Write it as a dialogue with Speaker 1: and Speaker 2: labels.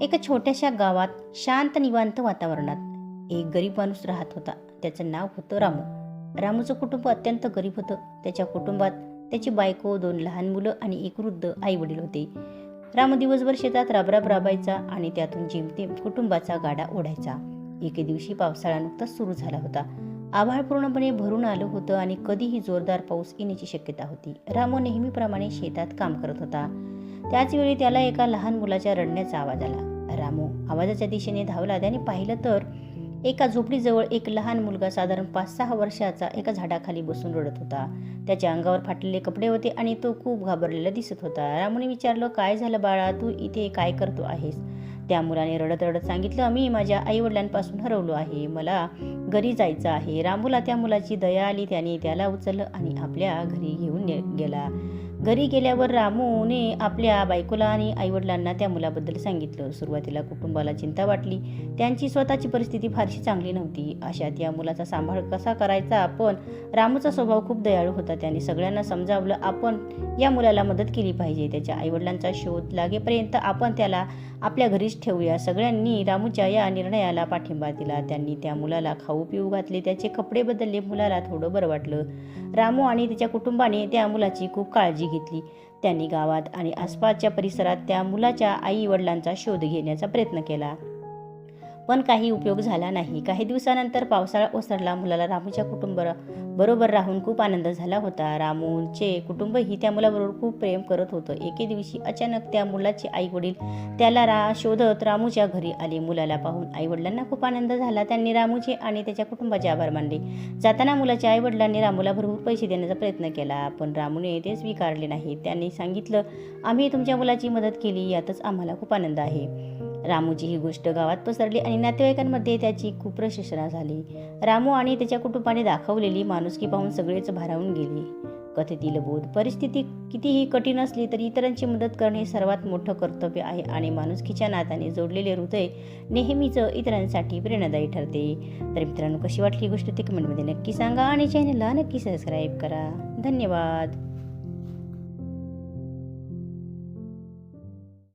Speaker 1: एका छोट्याशा गावात शांत निवांत वातावरणात एक गरीब माणूस राहत होता. त्याचं नाव होतं रामू. रामूचं कुटुंब अत्यंत गरीब होतं. त्याच्या कुटुंबात त्याची बायको दोन लहान मुलं आणि एक वृद्ध आई वडील होते. रामू दिवसभर शेतात राबराब राबायचा आणि त्यातून जेमतेम कुटुंबाचा गाडा ओढायचा. एके दिवशी पावसाळा नुकताच सुरू झाला होता. आभाळ पूर्णपणे भरून आलं होतं आणि कधीही जोरदार पाऊस येण्याची शक्यता होती. रामू नेहमीप्रमाणे शेतात काम करत होता. त्याचवेळी त्याला एका लहान मुलाच्या रडण्याचा आवाज आला. रामू आवाजाच्या दिशेने धावला. त्याने पाहिलं तर एका झोपडीजवळ एक लहान मुलगा साधारण पाच सहा वर्षाचा एका झाडाखाली बसून रडत होता. त्याच्या अंगावर फाटलेले कपडे होते आणि तो खूप घाबरलेला दिसत होता. रामूने विचारलं काय झालं बाळा? तू इथे काय करतो आहेस? त्या मुलाने रडत रडत सांगितलं मी माझ्या आईवडिलांपासून हरवलो आहे. मला घरी जायचं आहे. रामूला त्या मुलाची दया आली. त्याने त्याला उचललं आणि आपल्या घरी घेऊन ने- गेला. घरी गेल्यावर रामूने आपल्या बायकोला आणि आईवडिलांना त्या मुलाबद्दल सांगितलं. सुरुवातीला कुटुंबाला चिंता वाटली. त्यांची स्वतःची परिस्थिती फारशी चांगली नव्हती. अशात या मुलाचा सांभाळ कसा करायचा? पण रामूचा स्वभाव खूप दयाळू होता. त्याने सगळ्यांना समजावलं आपण या मुलाला मदत केली पाहिजे. त्याच्या आईवडिलांचा शोध लागेपर्यंत आपण त्याला आपल्या घरीच ठेवूया. सगळ्यांनी रामूच्या या निर्णयाला पाठिंबा दिला. त्यांनी त्या मुलाला खाऊ पिऊ घातले. त्याचे कपडे बदलले. मुलाला थोडं बरं वाटलं. रामू आणि त्याच्या कुटुंबाने त्या मुलाची खूप काळजी घेतली. त्यांनी गावात आणि आसपासच्या परिसरात त्या मुलाच्या आई वडिलांचा शोध घेण्याचा प्रयत्न केला. पण काही उपयोग झाला नाही. काही दिवसानंतर पावसाळा ओसरला मुलाला रामूच्या कुटुंब बरोबर राहून खूप आनंद झाला होता. रामूचे कुटुंबही त्या मुलाबरोबर खूप प्रेम करत होतं. एके दिवशी अचानक त्या मुलाचे आई वडील त्याला रा शोधत रामूच्या घरी आले. मुलाला पाहून आई वडिलांना खूप आनंद झाला. त्यांनी रामूचे आणि त्याच्या कुटुंबाचे आभार मानले. जाताना मुलाच्या आई वडिलांनी रामूला भरपूर पैसे देण्याचा प्रयत्न केला पण रामूने ते स्वीकारले नाही त्यांनी सांगितलं आम्ही तुमच्या मुलाची मदत केली यातच आम्हाला खूप आनंद आहे. रामूची ही गोष्ट गावात पसरली आणि नातेवाईकांमध्ये त्याची खूप प्रशंसना झाली. रामू आणि त्याच्या कुटुंबाने दाखवलेली माणुसकी पाहून सगळेच भारावून गेले. कथेतील बोध परिस्थिती कितीही कठीण असली तरी इतरांची मदत करणे सर्वात मोठं कर्तव्य आहे आणि माणुसकीच्या नात्याने जोडलेले हृदय नेहमीच इतरांसाठी प्रेरणादायी ठरते. तर मित्रांनो कशी वाटली ही गोष्ट ती कमेंटमध्ये नक्की सांगा आणि चॅनलला नक्की सबस्क्राईब करा. धन्यवाद.